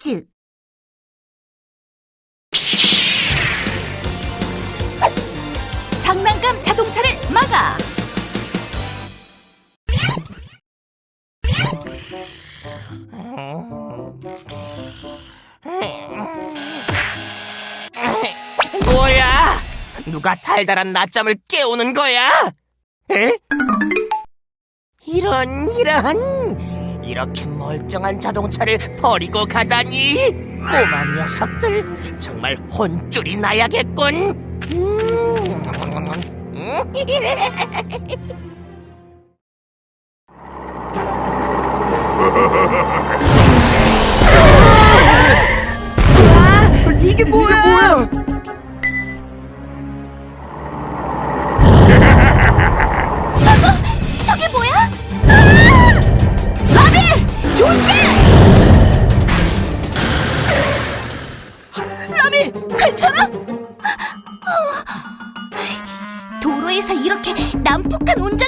퀴즈. 장난감 자동차를 막아. 뭐야? 누가 달달한 낮잠을 깨우는 거야? 에? 이런 이런 이렇게 멀쩡한 자동차를 버리고 가다니 꼬마 녀석들 정말 혼쭐이 나야겠군. 음.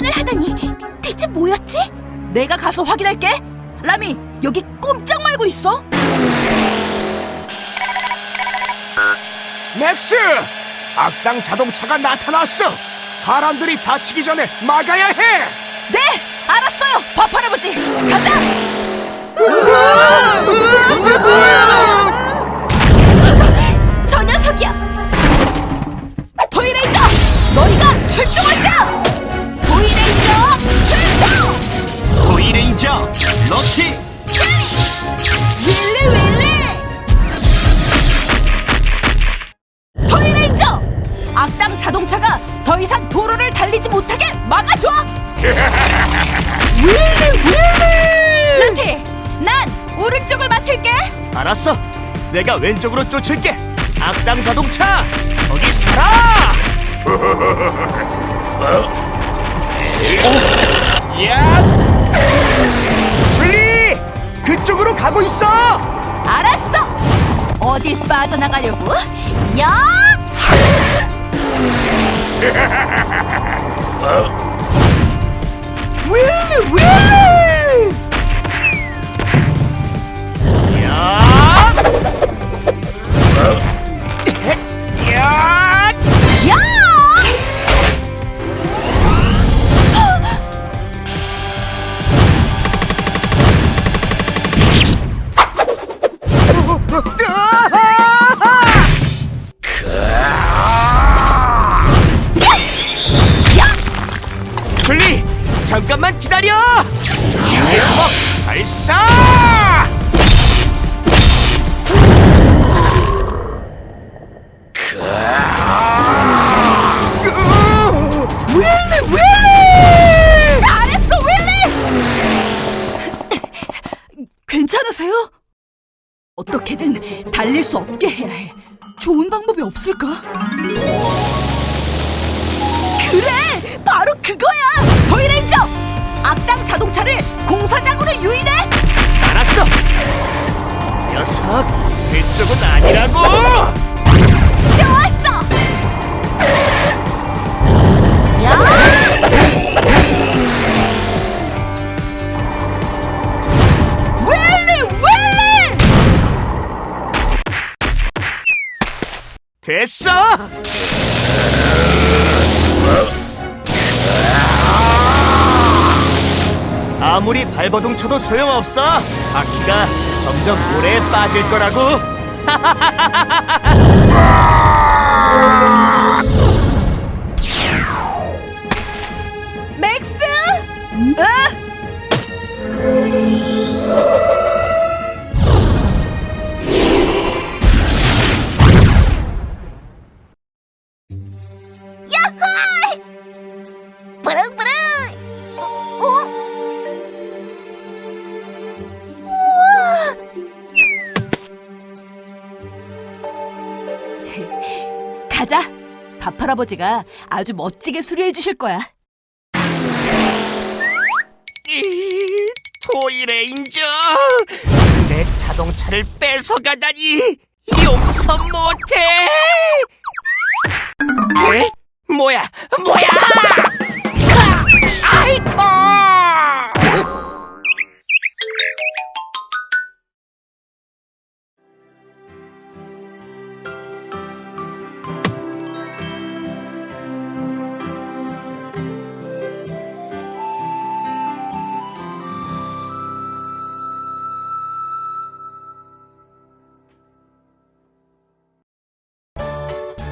운전을 하다니 대체 뭐였지? 내가 가서 확인할게. 라미, 여기 꼼짝 말고 있어. 맥스! 악당 자동차가 나타났어! 사람들이 다치기 전에 막아야 해! 네, 알았어요, 밥 할아버지. 가자. 윌리 윌리. 루티, 난 오른쪽을 맡을게. 알았어! 내가 왼쪽으로 쫓을게! 악당 자동차! 거기 서라! 야! 줄리! 그쪽으로 가고 있어! 알았어. 어딜 빠져나가려고? 야! 잠깐만 기다려! 유해먹 발사! 윌리 윌리! 잘했어 윌리! 괜찮으세요? 어떻게든 달릴 수 없게 해야 해. 좋은 방법이 없을까? 그래! 됐어! 아무리 발버둥 쳐도 소용없어! 바퀴가 점점 모래에 빠질 거라고! 가자. 밥 할아버지가 아주 멋지게 수리해 주실 거야. 이, 토이레인저 내 자동차를 뺏어가다니 용서 못해 에? 뭐야 뭐야